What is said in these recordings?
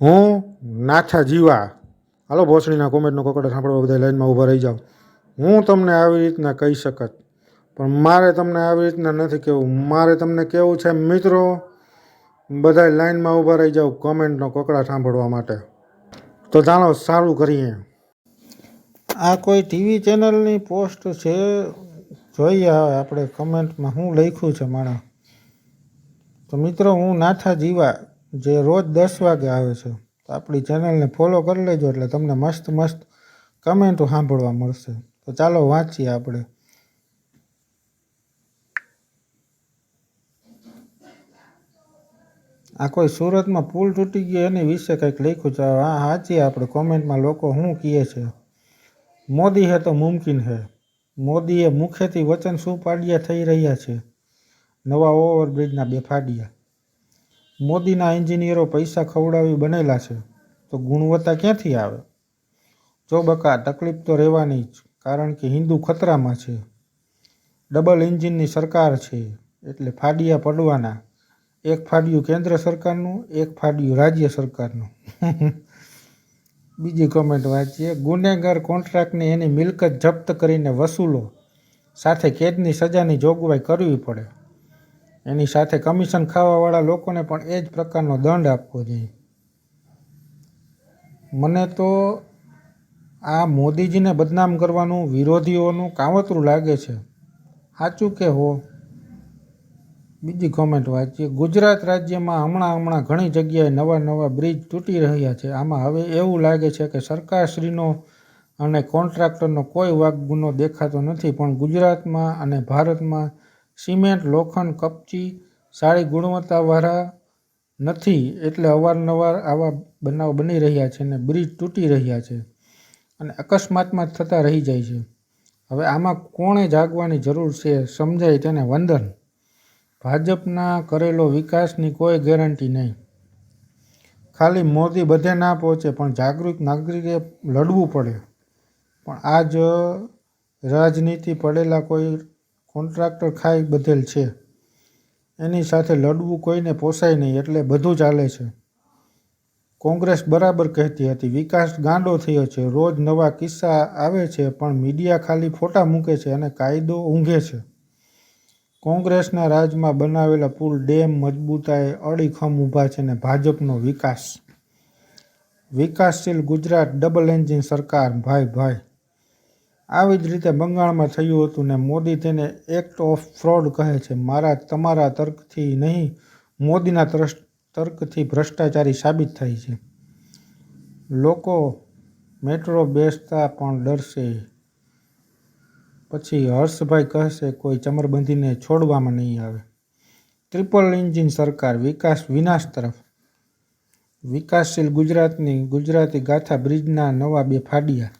હું નાથા જીવા. હાલો ભોસડીના કોમેન્ટનો કોકડો સાંભળવા બધા લાઈનમાં ઊભા રહી જાઓ. હું તમને આવી રીતના કહી શકત, પણ મારે તમને આવી રીતના નથી કહેવું. મારે તમને કહેવું છે, મિત્રો બધા લાઈનમાં ઊભા રહી જાઓ કોમેન્ટનો કોકડા સાંભળવા માટે. તો ચાલો સારું કરીએ. આ કોઈ ટીવી ચેનલની પોસ્ટ છે? જોઈએ હવે આપણે કમેન્ટમાં હું લખ્યું છે માણસ. તો મિત્રો, હું નાથા જીવા. જે રોજ દસ વાગે આવે છે, તો આપણી ચેનલને ફોલો કરી લેજો એટલે તમને મસ્ત મસ્ત કમેન્ટો સાંભળવા મળશે. તો ચાલો વાંચીએ આપણે. આ કોઈ સુરતમાં પુલ તૂટી ગયો એની વિશે કંઈક લખ્યું છે. હા સાચી આપણે કોમેન્ટમાં લોકો શું કહે છે? મોદી હે તો મુમકિન હે. મોદીએ મુખેથી વચન શું પાડ્યા થઈ રહ્યા છે? નવા ઓવરબ્રિજના બે ફાડિયા મોદીના એન્જિનિયરો પૈસા ખવડાવી બનેલા છે, તો ગુણવત્તા ક્યાંથી આવે? જો બકા, તકલીફ તો રહેવાની જ, કારણ કે હિન્દુ ખતરામાં છે. ડબલ એન્જિનની સરકાર છે, એટલે ફાડિયા પડવાના. એક ફાડિયું કેન્દ્ર સરકારનું, એક ફાડિયું રાજ્ય સરકારનું. બીજી કોમેન્ટ વાંચીએ. ગુનેગાર કોન્ટ્રાક્ટને એની મિલકત જપ્ત કરીને વસૂલો. સાથે કેદની સજાની જોગવાઈ કરવી પડે. એની સાથે કમિશન ખાવાવાળા લોકોને પણ એ જ પ્રકારનો દંડ આપવો જોઈએ. મને તો આ મોદીજીને બદનામ કરવાનું વિરોધીઓનું કાવતરું લાગે છે. સાચું કે હો બીજી કોમેન્ટ વાંચીએ. ગુજરાત રાજ્યમાં હમણાં હમણાં ઘણી જગ્યાએ નવા નવા બ્રિજ તૂટી રહ્યા છે. આમાં હવે એવું લાગે છે કે સરકારશ્રીનો અને કોન્ટ્રાક્ટરનો કોઈ વાક ગુનો દેખાતો નથી, પણ ગુજરાતમાં અને ભારતમાં સિમેન્ટ, લોખંડ, કપચી, સારી ગુણવત્તાવાળા નથી એટલે અવારનવાર આવા બનાવ બની રહ્યા છે અને બ્રિજ તૂટી રહ્યા છે અને અકસ્માતમાં થતા રહી જાય છે. હવે આમાં કોણે જાગવાની જરૂર છે સમજાય તેને વંદન. ભાજપના કરેલો વિકાસની કોઈ ગેરંટી નહીં. ખાલી મોદી બધે ના પહોંચે, પણ જાગૃત નાગરિકે લડવું પડે. પણ આ જ રાજનીતિ પડેલા કોઈ કોન્ટ્રાક્ટર ખાઈ બધેલ છે. એની સાથે લડવું કોઈને પોસાય નહીં એટલે બધું ચાલે છે. કોંગ્રેસ બરાબર કહેતી હતી, વિકાસ ગાંડો થયો છે, રોજ નવા કિસ્સા આવે છે, પણ મીડિયા ખાલી ફોટા મૂકે છે અને કાયદો ઊંઘે છે. કોંગ્રેસના રાજમાં બનાવેલા પુલ ડેમ મજબૂતાએ અડીખમ ઊભા છે ને ભાજપનો વિકાસ. વિકાસશીલ ગુજરાત ડબલ એન્જિન સરકાર, ભાઈ ભાઈ. આવી જ રીતે બંગાળમાં થયું હતું ને મોદી તેને એક્ટ ઓફ ફ્રોડ કહે છે. મારા, તમારા તર્કથી નહીં, મોદીના તર્કથી ભ્રષ્ટાચારી સાબિત થાય છે. લોકો મેટ્રો બેસતા પણ ડરશે. પછી હર્ષભાઈ કહેશે, કોઈ ચમરબંધીને છોડવામાં નહીં આવે. ટ્રિપલ એન્જિન સરકાર, વિકાસ, વિનાશ તરફ. વિકાસશીલ ગુજરાતની, ગુજરાતી ગાથા બ્રિજના નવા બે ફાડિયા.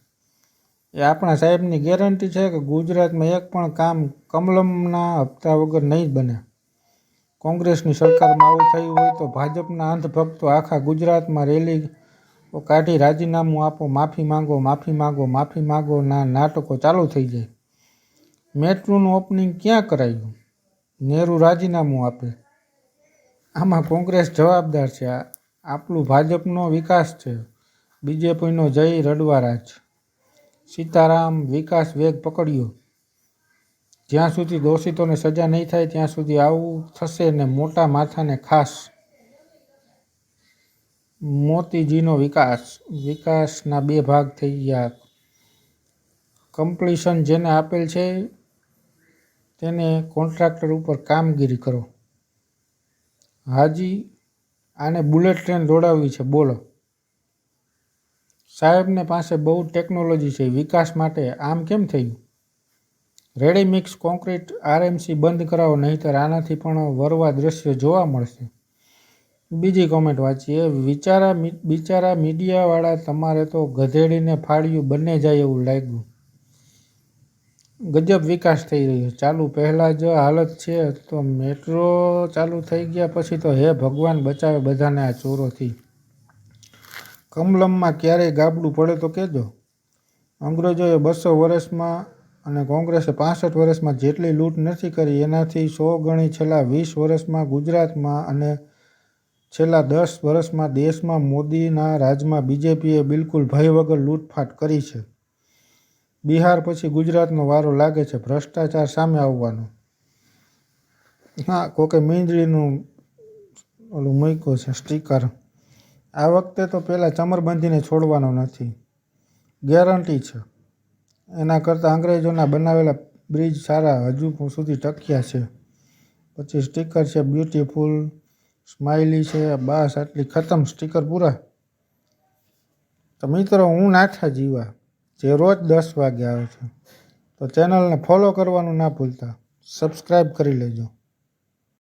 એ આપણા સાહેબની ગેરંટી છે કે ગુજરાતમાં એક પણ કામ કમલમના હપ્તા વગર નહીં બને. કોંગ્રેસની સરકારમાં આવું થયું હોય તો ભાજપના અંધભક્તો આખા ગુજરાતમાં રેલી કાઢી રાજીનામું આપો, માફી માંગો માફી માંગો માફી માંગો ના નાટકો ચાલુ થઈ જાય. મેટ્રોનું ઓપનિંગ ક્યાં કરાયું? નેહરુ રાજીનામું આપે. આમાં કોંગ્રેસ જવાબદાર છે. આપણું ભાજપનો વિકાસ છે. બીજેપીનો જય રડવારાજ સીતારામ વિકાસ વેગ પકડ્યો. જ્યાં સુધી દોષિતોને સજા નહીં થાય, ત્યાં સુધી આવું થશે ને મોટા માથાને ખાસ. મોતીજીનો વિકાસ. વિકાસના બે ભાગ થઈ ગયા. કમ્પ્લીશન જેને આપેલ છે, તેને કોન્ટ્રાક્ટર ઉપર કામગીરી કરો. હાજી, આને બુલેટ ટ્રેન દોડાવવી છે. બોલો. સાહેબને પાસે બહુ ટેકનોલોજી છે, વિકાસ માટે આમ કેમ થયું? રેડી મિક્સ કોન્ક્રીટ આરએમસી બંધ કરાવો, નહીંતર આનાથી પણ વરવા દ્રશ્ય જોવા મળશે. બીજી કોમેન્ટ વાંચીએ. વિચારા બિચારા મીડિયાવાળા તમારે તો ગધેડીને ફાળ્યું બંને જાય એવું લાગ્યું. ગજબ વિકાસ થઈ રહ્યો. ચાલુ પહેલાં જ હાલત છે, તો મેટ્રો ચાલુ થઈ ગયા પછી તો હે ભગવાન બચાવે બધાને આ ચોરોથી. કમલમમાં ક્યારેય ગાબડું પડે તો કહેજો. અંગ્રેજોએ બસો વર્ષમાં અને કોંગ્રેસે પાસઠ વર્ષમાં જેટલી લૂંટ નથી કરી, એનાથી સો ગણી છેલ્લા વીસ વર્ષમાં ગુજરાતમાં અને છેલ્લા દસ વર્ષમાં દેશમાં મોદીના રાજમાં બીજેપીએ બિલકુલ ભય વગર લૂંટફાટ કરી છે. બિહાર પછી ગુજરાતનો વારો લાગે છે ભ્રષ્ટાચાર સામે આવવાનો. હા, કોકે મીંજળીનું ઓલું મૂક્યું છે સ્ટીકર આ વખતે તો પહેલાં ચમરબંધીને છોડવાનો નથી. ગેરંટી છે. એના કરતાં અંગ્રેજોના બનાવેલા બ્રિજ સારા હજુ સુધી ટક્યા છે. પછી સ્ટીકર છે, બ્યુટીફુલ સ્માઇલી છે, બસ આટલી ખતમ સ્ટીકર પૂરા. તો મિત્રો, હું નાથા જીવા, જે રોજ દસ વાગે આવે છે. તો ચેનલને ફોલો કરવાનું ના ભૂલતા. સબસ્ક્રાઈબ કરી લેજો.